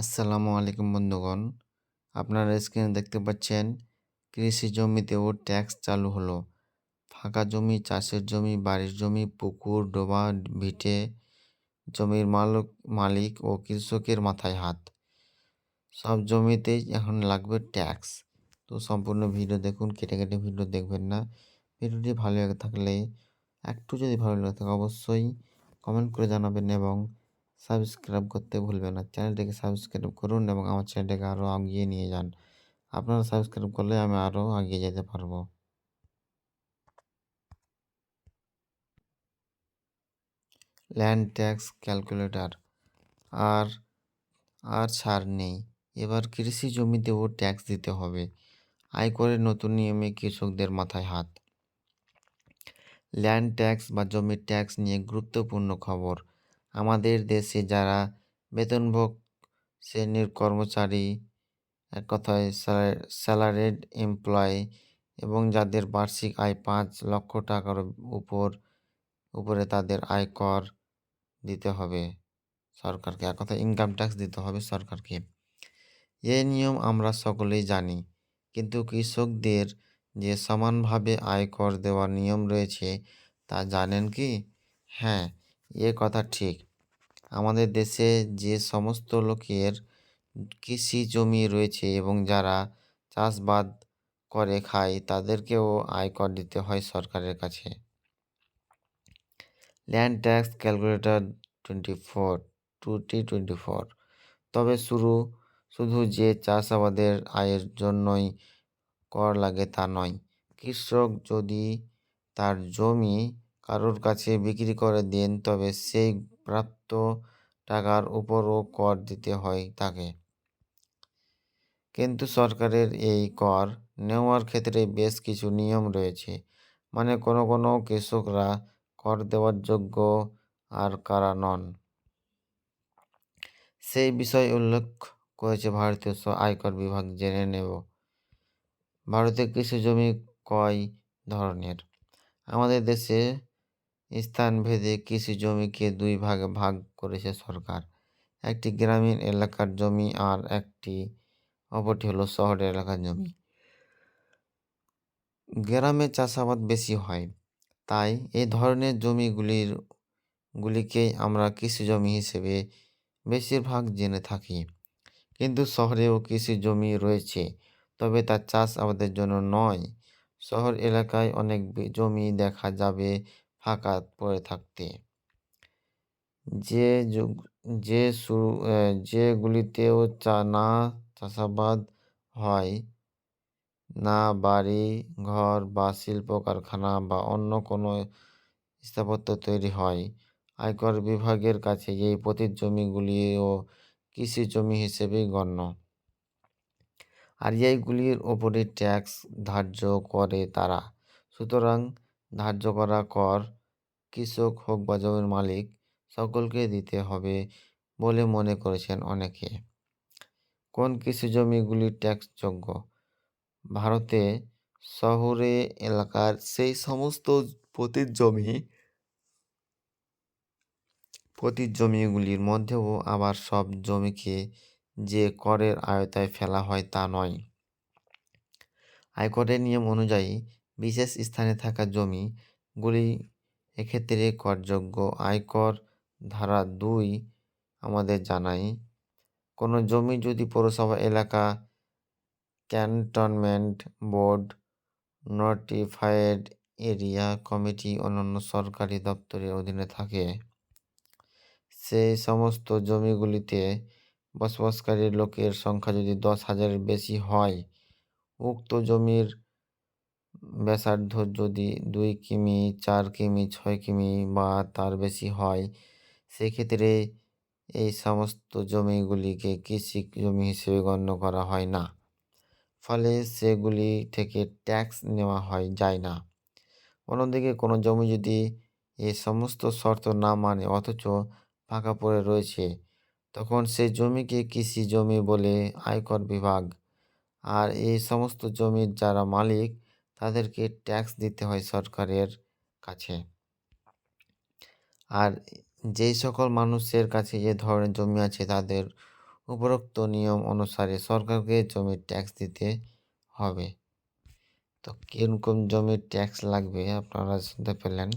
আসসালামু আলাইকুম বন্ধুগণ। আপনারা স্ক্রিনে দেখতে পাচ্ছেন, কৃষি জমিতেও ট্যাক্স চালু হলো। ফাঁকা জমি, চাষের জমি, বাড়ির জমি, পুকুর, ডোবা, ভিটে, জমির মালিক মালিক ও কৃষকের মাথায় হাত। সব জমিতেই এখন লাগবে ট্যাক্স তো সম্পূর্ণ ভিডিও দেখুন কেটে কেটে ভিডিও দেখবেন না। ভিডিওটি ভালো লাগে থাকলে, একটু যদি ভালো লাগে থাকে অবশ্যই কমেন্ট করে জানাবেন এবং সাবস্ক্রাইব করতে ভুলবেন না। চ্যানেলটিকে সাবস্ক্রাইব করুন এবং আমার চ্যানেলটাকে আরও এগিয়ে নিয়ে যান। আপনারা সাবস্ক্রাইব করলে আমি আরও এগিয়ে যেতে পারব। Land tax calculator. আর আর ছাড় নেই। এবার কৃষি জমিতেও ট্যাক্স দিতে হবে। আয়করের নতুন নিয়মে কৃষকদের মাথায় হাত। ল্যান্ড ট্যাক্স বা জমির ট্যাক্স নিয়ে গুরুত্বপূর্ণ খবর। আমাদের দেশে যারা বেতনভোগ শ্রেণির কর্মচারী, এক কথায় স্যালারিড এমপ্লয় এবং যাদের বার্ষিক আয় পাঁচ লক্ষ টাকার উপর, উপরে তাদের আয়কর দিতে হবে সরকারকে। এক কথা ইনকাম ট্যাক্স দিতে হবে সরকারকে। এই নিয়ম আমরা সকলেই জানি, কিন্তু কৃষকদের যে সমানভাবে আয়কর দেওয়ার নিয়ম রয়েছে তা জানেন কি? হ্যাঁ এ কথা ঠিক। আমাদের দেশে যে সমস্ত লোকের কৃষি জমি রয়েছে এবং যারা চাষবাদ করে, খায়, তাদেরকেও আয়কর দিতে হয় সরকারের কাছে। Land tax calculator twenty four to T twenty four তবে শুরু, শুধু যে চাষাবাদের আয়ের জন্যই কর লাগে তা নয়। কৃষক যদি তার জমি কারোর কাছে বিক্রি করে দেন, তবে সেই প্রাপ্ত টাকার উপরও কর দিতে হয় তাকে। কিন্তু সরকারের এই কর নেওয়ার ক্ষেত্রে বেশ কিছু নিয়ম রয়েছে। মানে কোনো কোনো কৃষকরা কর দেওয়ার যোগ্য আর কারা নন। সেই বিষয় উল্লেখ করেছে ভারতীয় আয়কর বিভাগ, জেনে নেব। ভারতের কৃষি জমি কয় ধরনের? আমাদের দেশে স্থানভেদে কৃষি জমিকে দুই ভাগে ভাগ করেছে সরকার। একটি গ্রামীণ এলাকার জমি আর একটি অপরটি হলো শহরের এলাকার জমি। গ্রামে চাষাবাদ বেশি হয়, তাই এই ধরনের জমিগুলির গুলিকেই আমরা কৃষি জমি হিসেবে বেশিরভাগ জেনে থাকি। কিন্তু শহরেও কৃষি জমি রয়েছে, তবে তা চাষ আবাদের জন্য নয়। শহর এলাকায় অনেক জমি দেখা যাবে ফাঁকা পড়ে থাকতে। যে যুগ, যে শুরু যেগুলিতেও চা, না চাষাবাদ হয়, না বাড়ি, ঘর বা শিল্প কারখানা বা অন্য কোনো স্থাপত্য তৈরি হয়, আয়কর বিভাগের কাছে এই পতিত জমিগুলিও কৃষি জমি হিসেবেই গণ্য। আর এইগুলির ওপরে ট্যাক্স ধার্য করে তারা। সুতরাং ধার্য করা কর, কৃষক হোক বা জমির মালিক সকলকে দিতে হবে বলে মনে করেছেন অনেকে। কোন কৃষি জমিগুলি ট্যাক্সযোগ্য? ভারতে শহুরে এলাকার সেই সমস্ত পতিত জমি পতিত জমিগুলির মধ্যেও আবার সব জমিকে যে করের আয়তায় ফেলা হয় তা নয়। আয়করের নিয়ম অনুযায়ী বিশেষ স্থানে থাকা জমিগুলি এক্ষেত্রে করযোগ্য। আয়কর ধারা দুই আমাদের জানাই কোনো জমি যদি পৌরসভা এলাকা cantonment board, notified area committee অন্যান্য সরকারি দপ্তরের অধীনে থাকে, সেই সমস্ত জমিগুলিতে বসবাসকারী লোকের সংখ্যা যদি দশ হাজারের বেশি হয়, উক্ত জমির ব্যাসার্ধ যদি দুই কিমি, চার কিমি, ছয় কিমি বা তার বেশি হয়, সেক্ষেত্রে এই সমস্ত জমিগুলিকে কৃষি জমি হিসেবে গণ্য করা হয় না। ফলে সেগুলি থেকে ট্যাক্স নেওয়া হয়, যায় না। অন্যদিকে কোনো জমি যদি এই সমস্ত শর্ত না মানে অথচ ফাঁকা পড়ে রয়েছে, তখন সেই জমিকে কৃষি জমি বলে আয়কর বিভাগ। আর এই সমস্ত জমির যারা মালিক তাদেরকে ট্যাক্স দিতে হয় সরকারের কাছে। আর যেই সকল মানুষের কাছে যে ধরনের জমি আছে তাদের উপরোক্ত নিয়ম অনুসারে সরকারকে জমির ট্যাক্স দিতে হবে। তো কীরকম জমির ট্যাক্স লাগবে আপনারা শুনতে পেলেন।